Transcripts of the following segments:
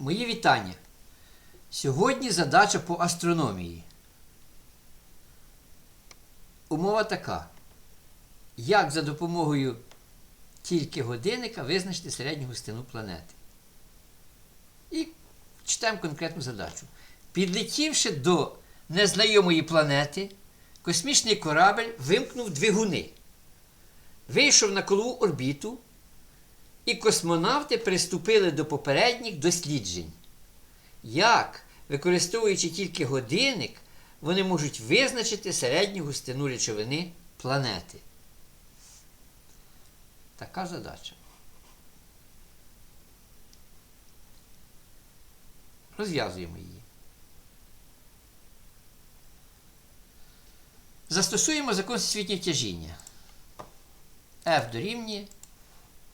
Мої вітання. Сьогодні задача по астрономії. Умова така. Як за допомогою тільки годинника визначити середню густину планети? І читаємо конкретну задачу. Підлетівши до незнайомої планети, космічний корабель вимкнув двигуни, вийшов на колову орбіту, і космонавти приступили до попередніх досліджень. Як, використовуючи тільки годинник, вони можуть визначити середню густину речовини планети? Така задача. Розв'язуємо її. Застосуємо закон всесвітнього тяжіння. F дорівнює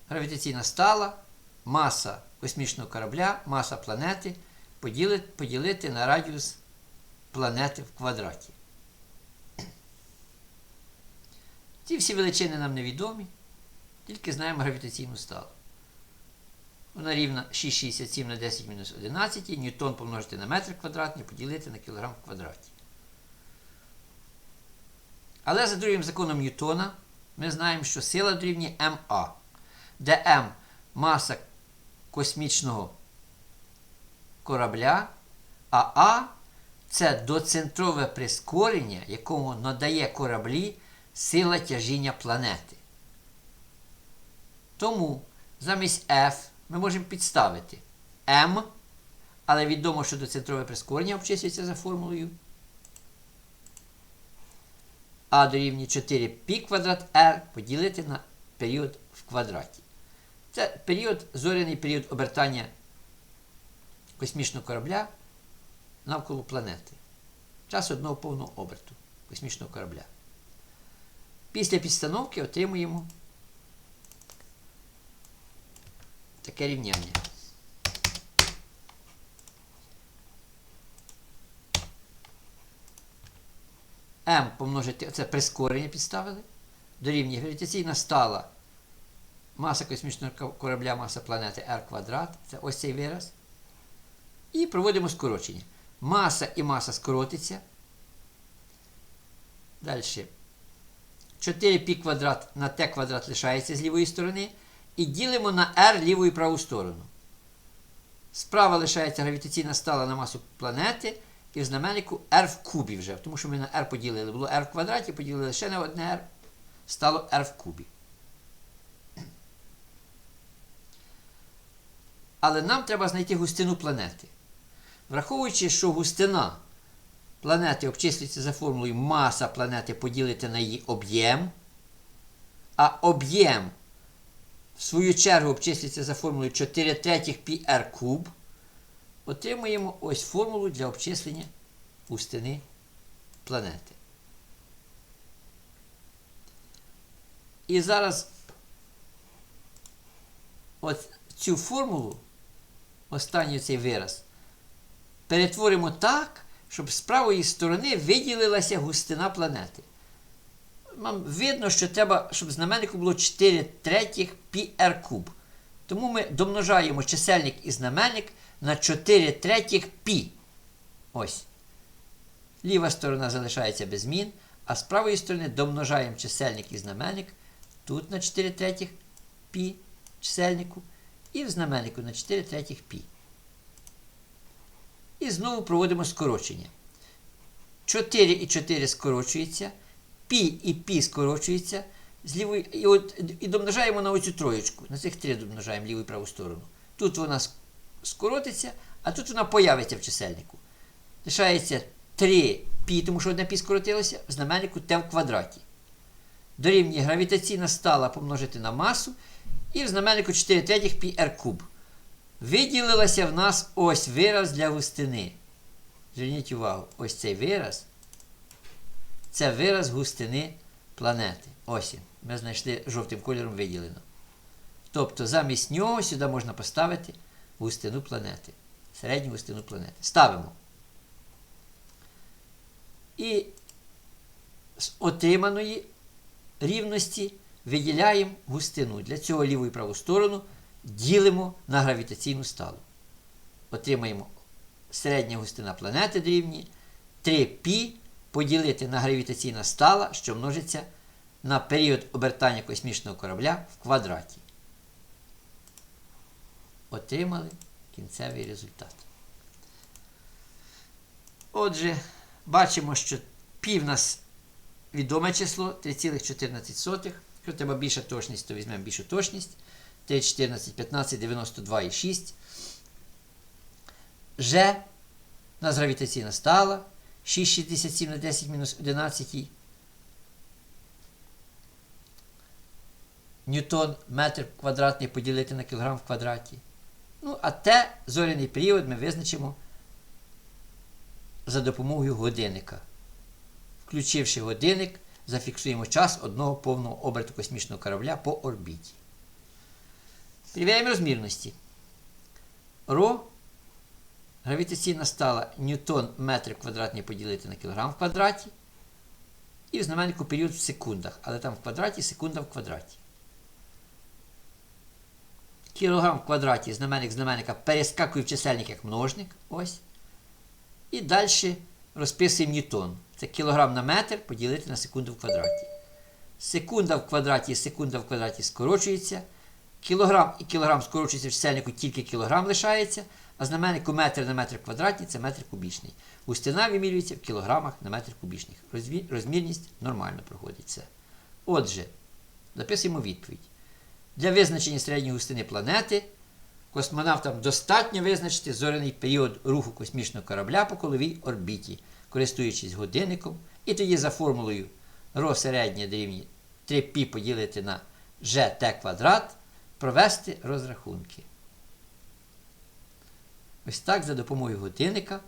гравітаційна стала, маса космічного корабля, маса планети поділити, поділити на радіус планети в квадраті. Ці всі величини нам невідомі, тільки знаємо гравітаційну сталу. Вона рівна 6,67 на 10 мінус 11, ньютон помножити на метр квадратний, поділити на кілограм в квадраті. Але за другим законом Ньютона ми знаємо, що сила дорівнює МА, де М маса космічного корабля, а А це доцентрове прискорення, якому надає кораблі сила тяжіння планети. Тому замість F ми можемо підставити М, але відомо, що доцентрове прискорення обчислюється за формулою а дорівнює 4π квадрат r поділити на період в квадраті. Це період, зоряний період обертання космічного корабля навколо планети. Час одного повного оберту космічного корабля. Після підстановки отримуємо таке рівняння. М помножити, це прискорення підставили, дорівнює гравітаційна стала маса космічного корабля, маса планети R квадрат, це ось цей вираз. І проводимо скорочення. Маса і маса скоротиться. Далі. 4π квадрат на t квадрат лишається з лівої сторони. І ділимо на r ліву і праву сторону. Справа лишається гравітаційна стала на масу планети. І в знаменнику r в кубі вже. Тому що ми на r поділили. Було r в квадраті, поділили ще на одне r, стало r в кубі. Але нам треба знайти густину планети. Враховуючи, що густина планети обчислюється за формулою маса планети поділити на її об'єм, а об'єм, в свою чергу, обчислюється за формулою 4 третіх πr куб, отримуємо ось формулу для обчислення густини планети. І зараз от цю формулу, останній цей вираз, перетворимо так, щоб з правої сторони виділилася густина планети. Нам видно, що треба, щоб знаменнику було 4 третіх πr куб. Тому ми домножаємо чисельник і знаменник на 4 третіх пі. Ось. Ліва сторона залишається без змін, а з правої сторони домножаємо чисельник і знаменник. Тут на 4 третіх пі чисельнику. І в знаменнику на 4 третіх пі. І знову проводимо скорочення. 4 і 4 скорочується. Пі і пі скорочується. З і, от, і домножаємо на оцю троєчку. На цих три домножаємо ліву і праву сторону. Тут вона скоротиться, а тут вона появиться в чисельнику. Лишається 3 пі, тому що одне пі скоротилося, в знаменнику t в квадраті. Дорівнює гравітаційна стала помножити на масу. І в знаменнику 4 третіх пі r куб. Виділилася в нас ось вираз для густини. Зверніть увагу, ось цей вираз. Це вираз густини планети. Ось. Ми знайшли жовтим кольором виділено. Тобто замість нього сюди можна поставити густину планети. Середню густину планети. Ставимо. І з отриманої рівності виділяємо густину. Для цього ліву і праву сторону ділимо на гравітаційну сталу. отримаємо середня густина планети дорівнює 3π поділити на гравітаційна стала, що множиться на період обертання космічного корабля в квадраті. Отримали кінцевий результат. Отже, бачимо, що пі в нас відоме число 3,14. Якщо треба більша точність, то візьмемо більшу точність. 3, 14, 15, 92 і 6. Ж у нас гравітаційна стала. 6,67 на 10 мінус 11. Ньютон метр квадратний поділити на кілограм в квадраті. Ну, а те зоряний період ми визначимо за допомогою годинника. Включивши годинник, зафіксуємо час одного повного оберту космічного корабля по орбіті. Перевіряємо розмірності. Ро гравітаційна стала ньютон метр квадратний поділити на кілограм в квадраті. І в знаменнику період в секундах. Але там в квадраті секунда в квадраті. Кілограм в квадраті знаменник знаменника перескакує в чисельник як множник. Ось. І далі розписуємо ньютон. Це кілограм на метр поділити на секунду в квадраті. Секунда в квадраті секунда в квадраті скорочується. Кілограм і кілограм скорочується в чисельнику, тільки кілограм лишається, а знаменнику метр на метр квадратний це метр кубічний. Густина вимірюється в кілограмах на метр кубічний. Розві- Розмірність нормально проходить це. Отже, записуємо відповідь. Для визначення середньої густини планети космонавтам достатньо визначити зоряний період руху космічного корабля по коловій орбіті, користуючись годинником, і тоді за формулою ρ середнє дорівнює 3π поділити на gt квадрат провести розрахунки. Ось так за допомогою годинника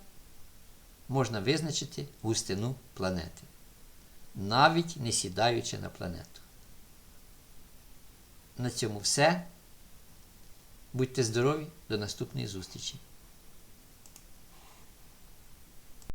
можна визначити густину планети, навіть не сідаючи на планету. На цьому все. Будьте здорові, до наступної зустрічі!